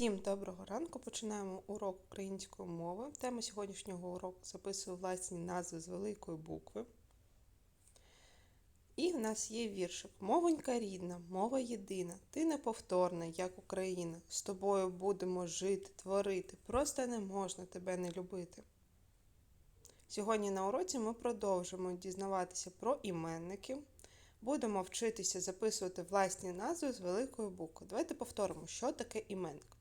Всім доброго ранку. Починаємо урок української мови. Тема сьогоднішнього уроку записую власні назви з великої букви. І в нас є віршик. Мовонька рідна, мова єдина, ти неповторна, як Україна. З тобою будемо жити, творити. Просто не можна тебе не любити. Сьогодні на уроці ми продовжимо дізнаватися про іменники. Будемо вчитися записувати власні назви з великої букви. Давайте повторимо, що таке іменник.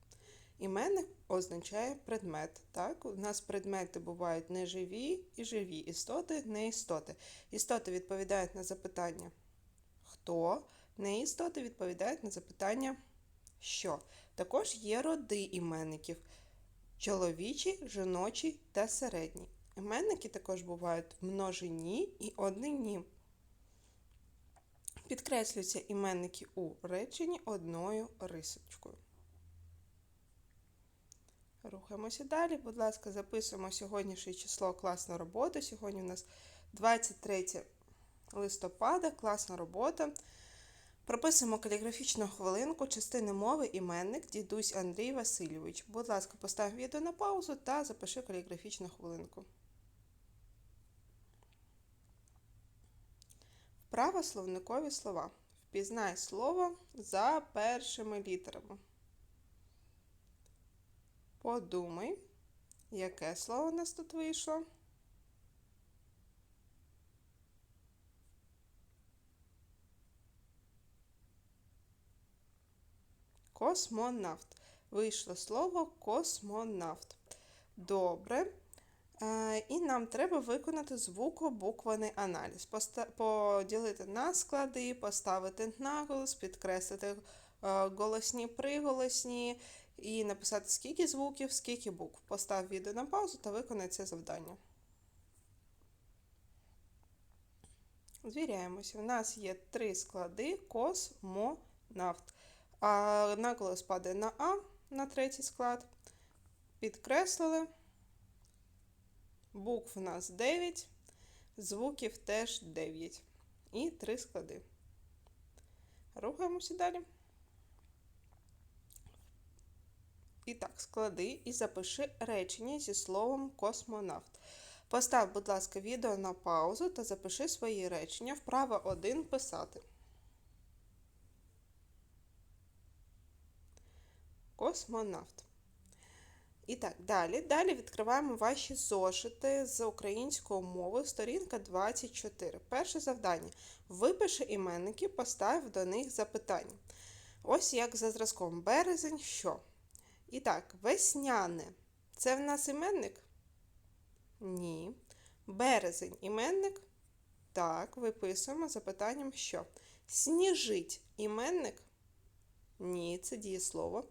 Іменник означає предмет. Так? У нас предмети бувають неживі і живі, істоти, неістоти. Істоти відповідають на запитання хто, неістоти відповідають на запитання що. Також є роди іменників чоловічі, жіночі та середні. Іменники також бувають в множині і однині. Підкреслюються іменники у реченні одною рисочкою. Рухаємося далі. Будь ласка, записуємо сьогоднішнє число класна робота. Сьогодні у нас 23 листопада, класна робота. Прописуємо каліграфічну хвилинку частини мови іменник дідусь Андрій Васильович. Будь ласка, постав відео на паузу та запиши каліграфічну хвилинку. Вправо словникові слова. Впізнай слово за першими літерами. Подумай, яке слово у нас тут вийшло. Космонавт. Вийшло слово космонавт. Добре. Е, і нам треба виконати звукобуквений аналіз. Поділити на склади, поставити наголос, підкреслити е, голосні приголосні і написати, скільки звуків, скільки букв. Постав відео на паузу та виконай це завдання. Звіряємося. У нас є три склади космонавт. А наголос падає на А на третій склад. Підкреслили. Букв у нас 9, звуків теж 9. І три склади. Рухаємося далі. І так, склади і запиши речення зі словом космонавт. Постав, будь ласка, відео на паузу та запиши свої речення. Вправо 1 писати. Космонавт. І так, далі. Далі відкриваємо ваші зошити з української мови, сторінка 24. Перше завдання. Випиши іменники, постав до них запитання. Ось як за зразком. Березень що? І так, весняне. Це в нас іменник? Ні. Березень іменник? Так, виписуємо запитанням що? Сніжить іменник? Ні, це дієслово.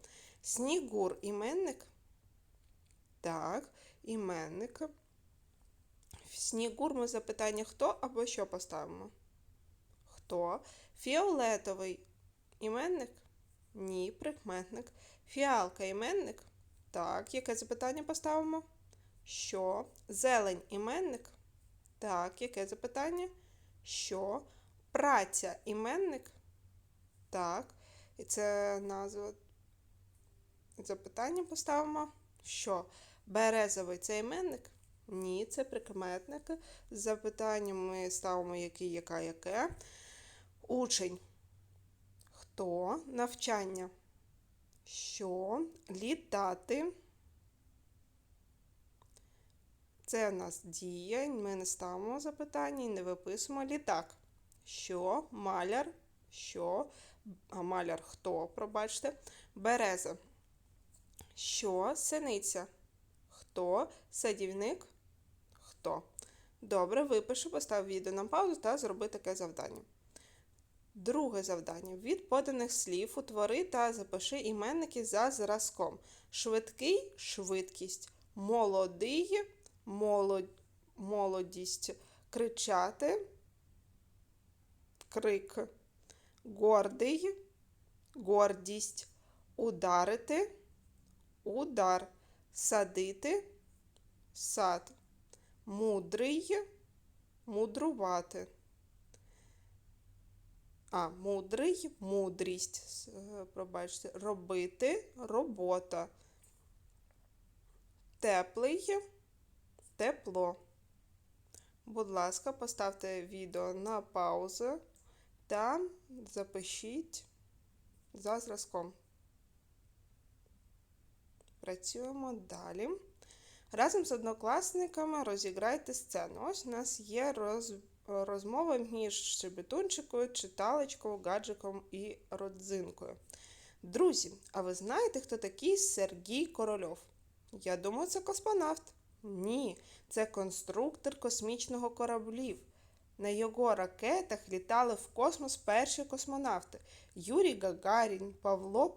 Снігур іменник? Так, іменник. В снігур ми запитання хто або що поставимо? Хто? Фіолетовий іменник? Ні, прикметник. Фіалка іменник? Так, яке запитання поставимо? Що? Зелень іменник? Так, яке запитання? Що? Праця іменник? Так. І це назва. Запитання поставимо. Що? Березовий це іменник? Ні, це прикметник. З запитанням ми ставимо який, яка, яке. Учень. Хто? Навчання? Що? Літати. Це у нас дія. Ми не ставимо запитання і не виписуємо літак. Що? Маляр? Що? А маляр хто? Пробачте. Береза. Що? Синиця? Хто? Садівник? Хто? Добре, випишу, постав відео на паузу та зроби таке завдання. Друге завдання. Від поданих слів утвори та запиши іменники за зразком. Швидкий швидкість. Молодий молод... молодість. Кричати. Крик. Гордий. Гордість. Ударити. Удар. Садити. Сад. Мудрий. Мудрувати. А, мудрий, мудрість. Е, Пробачте, робити, робота. Теплий, тепло. Будь ласка, поставте відео на паузу та запишіть за зразком. Працюємо далі. Разом з однокласниками розіграйте сцену. Ось у нас є роз... розмова між щебетунчикою, читалочкою, гаджиком і родзинкою. Друзі, а ви знаєте, хто такий Сергій Корольов? Я думаю, це космонавт. Ні, це конструктор космічного кораблів. На його ракетах літали в космос перші космонавти Юрій Гагарін, Павло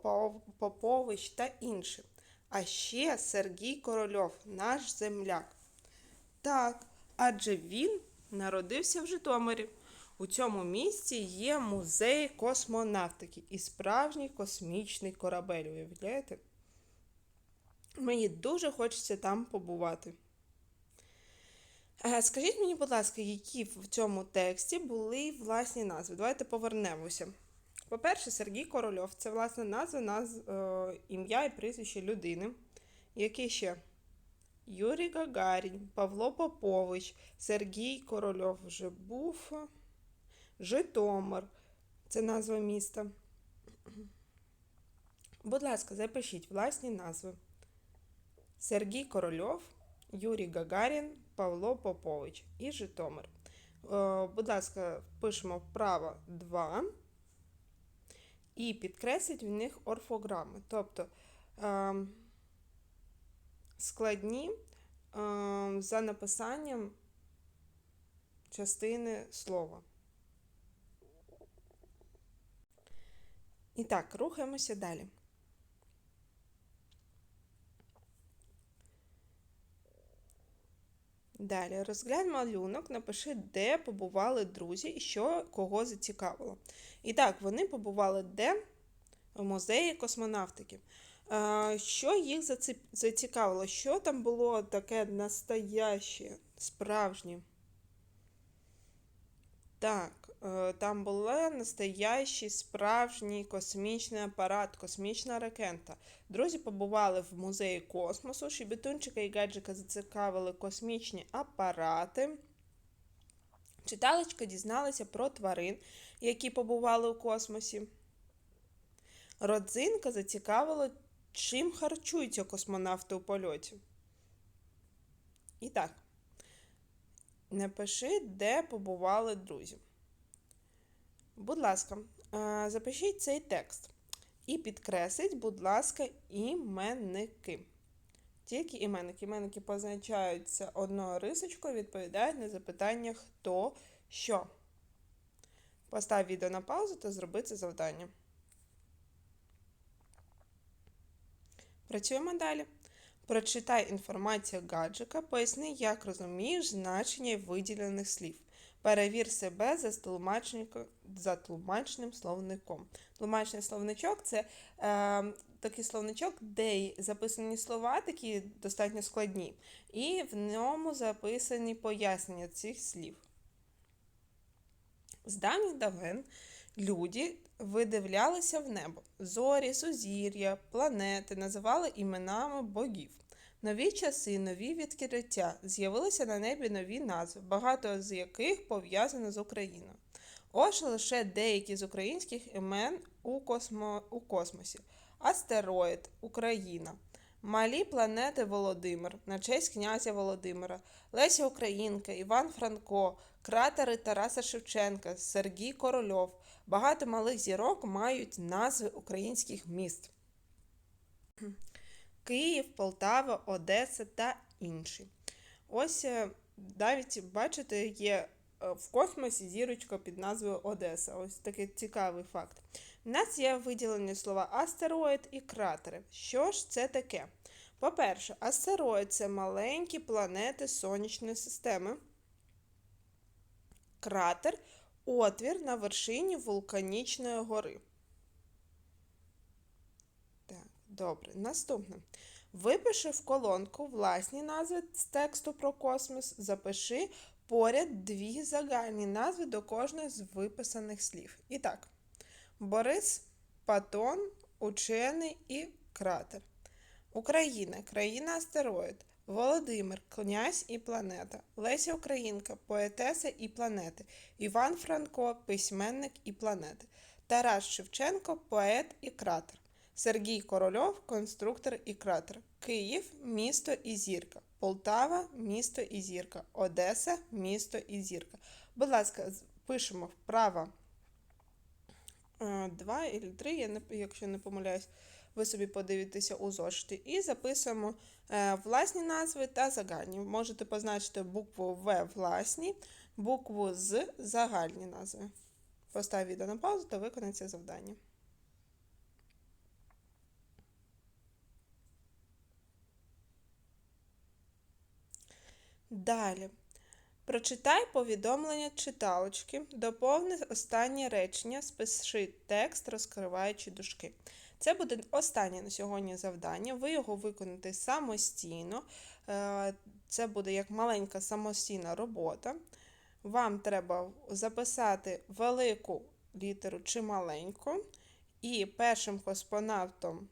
Попович та інші. А ще Сергій Корольов, наш земляк. Так, адже він народився в Житомирі. У цьому місці є музей космонавтики і справжній космічний корабель. Уявляєте? Мені дуже хочеться там побувати. Е, Скажіть мені, будь ласка, які в цьому тексті були власні назви? Давайте повернемося. По-перше, Сергій Корольов це власне назва, наз... е, ім'я і прізвище людини. Які ще? Юрій Гагарін, Павло Попович, Сергій Корольов вже був. Житомир це назва міста. Будь ласка, запишіть власні назви. Сергій Корольов, Юрій Гагарін, Павло Попович і Житомир. Е, Будь ласка, пишемо вправо 2 і підкресліть в них орфограми. Тобто ем, складні ем, за написанням частини слова. І так, рухаємося далі. Далі розглянь малюнок, напиши, де побували друзі і що кого зацікавило. І так, вони побували де? В музеї космонавтики. Що їх зацікавило? Що там було таке настояще, справжнє? Так, е, там був настоящий справжній космічний апарат, космічна ракета. Друзі побували в музеї космосу. Щебетунчика і гаджика зацікавили космічні апарати. Читалочка дізналася про тварин, які побували у космосі. Родзинка зацікавила, чим харчуються космонавти у польоті. І так, напиши, де побували друзі. Будь ласка, е, запишіть цей текст. І підкресліть, будь ласка, іменники. Тільки іменники. Іменники позначаються одною рисочкою, відповідають на запитання хто що. Постав відео на паузу та зроби це завдання. Працюємо далі. Прочитай інформацію гаджика, поясни, як розумієш значення виділених слів. Перевір себе за, тлумачнико- за тлумачним словником. Тлумачний словничок це е, такий словничок, де записані слова, такі достатньо складні, і в ньому записані пояснення цих слів. З давніх давен люди видивлялися в небо. Зорі, сузір'я, планети називали іменами богів. Нові часи, нові відкриття, з'явилися на небі нові назви, багато з яких пов'язано з Україною. Ось лише деякі з українських імен у, космо... у космосі: Астероїд, Україна, Малі планети Володимир, на честь князя Володимира, Леся Українка, Іван Франко, кратери Тараса Шевченка, Сергій Корольов. Багато малих зірок мають назви українських міст. Київ, Полтава, Одеса та інші. Ось е, навіть бачите, є е, в космосі зірочка під назвою Одеса. Ось такий цікавий факт. У нас є виділені слова астероїд і кратери. Що ж це таке? По-перше, астероїд це маленькі планети сонячної системи. Кратер отвір на вершині вулканічної гори. Так, добре. Наступне. Випиши в колонку власні назви з тексту про космос, запиши поряд дві загальні назви до кожної з виписаних слів. І так, Борис, Патон, учений і кратер. Україна, країна астероїд. Володимир, князь і планета. Леся Українка, поетеса і планети. Іван Франко, письменник і планети. Тарас Шевченко, поет і кратер. Сергій Корольов, конструктор і кратер. Київ, місто і зірка. Полтава, місто і зірка. Одеса, місто і зірка. Будь ласка, пишемо вправо е, два і три, я не, якщо не помиляюсь, ви собі подивитеся у зошиті. І записуємо е, власні назви та загальні. Можете позначити букву В власні, букву З загальні назви. Постав відео на паузу та виконай це завдання. Далі. Прочитай повідомлення читалочки, доповни останнє речення, спиши текст, розкриваючи дужки. Це буде останнє на сьогодні завдання. Ви його виконаєте самостійно. Е, Це буде як маленька самостійна робота. Вам треба записати велику літеру чи маленьку. І першим космонавтом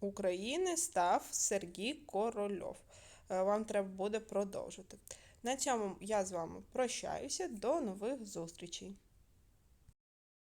України став Сергій Корольов. Е, Вам треба буде продовжити. На цьому я з вами прощаюся. До нових зустрічей!